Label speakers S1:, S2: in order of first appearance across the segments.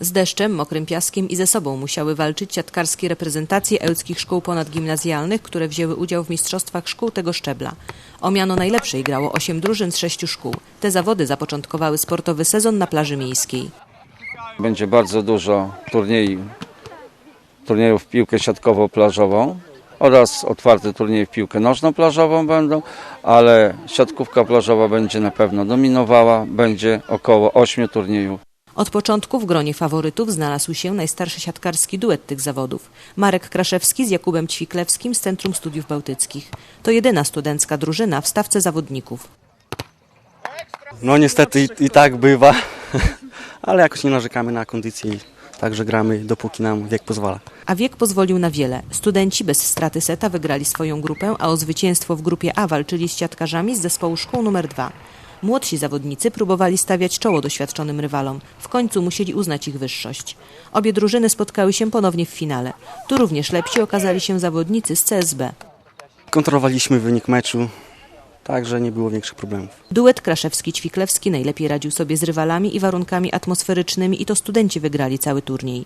S1: Z deszczem, mokrym piaskiem i ze sobą musiały walczyć siatkarskie reprezentacje ełckich szkół ponadgimnazjalnych, które wzięły udział w mistrzostwach szkół tego szczebla. O miano najlepszej grało osiem drużyn z sześciu szkół. Te zawody zapoczątkowały sportowy sezon na plaży miejskiej.
S2: Będzie bardzo dużo turniej, turniejów w piłkę siatkowo-plażową oraz otwarte turnieje w piłkę nożną plażową będą, ale siatkówka plażowa będzie na pewno dominowała, będzie około 8 turniejów.
S1: Od początku w gronie faworytów znalazł się najstarszy siatkarski duet tych zawodów. Marek Kraszewski z Jakubem Ćwiklewskim z Centrum Studiów Bałtyckich. To jedyna studencka drużyna w stawce zawodników.
S3: No niestety i, i tak bywa, ale jakoś nie narzekamy na kondycję także gramy dopóki nam wiek pozwala.
S1: A wiek pozwolił na wiele. Studenci bez straty seta wygrali swoją grupę, a o zwycięstwo w grupie A walczyli z siatkarzami z zespołu szkół numer 2. Młodsi zawodnicy próbowali stawiać czoło doświadczonym rywalom. W końcu musieli uznać ich wyższość. Obie drużyny spotkały się ponownie w finale. Tu również lepsi okazali się zawodnicy z CSB.
S3: Kontrolowaliśmy wynik meczu, także nie było większych problemów.
S1: Duet Kraszewski-Ćwiklewski najlepiej radził sobie z rywalami i warunkami atmosferycznymi i to studenci wygrali cały turniej.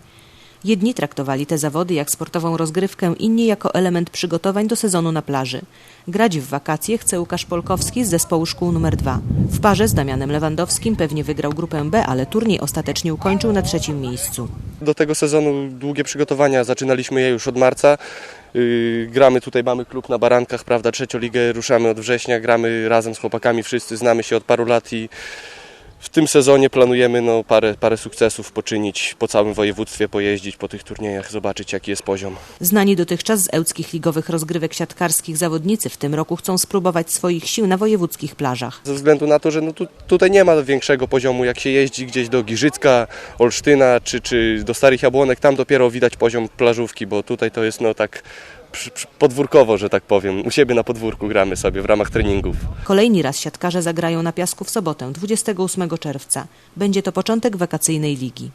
S1: Jedni traktowali te zawody jak sportową rozgrywkę, inni jako element przygotowań do sezonu na plaży. Grać w wakacje chce Łukasz Polkowski z zespołu szkół numer 2. W parze z Damianem Lewandowskim pewnie wygrał grupę B, ale turniej ostatecznie ukończył na trzecim miejscu.
S4: Do tego sezonu długie przygotowania, zaczynaliśmy je już od marca. Yy, gramy tutaj, mamy klub na Barankach, prawda, trzecioligę ruszamy od września, gramy razem z chłopakami, wszyscy znamy się od paru lat i w tym sezonie planujemy no, parę, parę sukcesów poczynić, po całym województwie pojeździć, po tych turniejach, zobaczyć jaki jest poziom.
S1: Znani dotychczas z ełckich ligowych rozgrywek siatkarskich zawodnicy w tym roku chcą spróbować swoich sił na wojewódzkich plażach.
S4: Ze względu na to, że no tu, tutaj nie ma większego poziomu, jak się jeździ gdzieś do Giżycka, Olsztyna czy, czy do Starych Jabłonek, tam dopiero widać poziom plażówki, bo tutaj to jest no tak podwórkowo, że tak powiem. U siebie na podwórku gramy sobie w ramach treningów.
S1: Kolejny raz siatkarze zagrają na piasku w sobotę, 28 czerwca. Będzie to początek wakacyjnej ligi.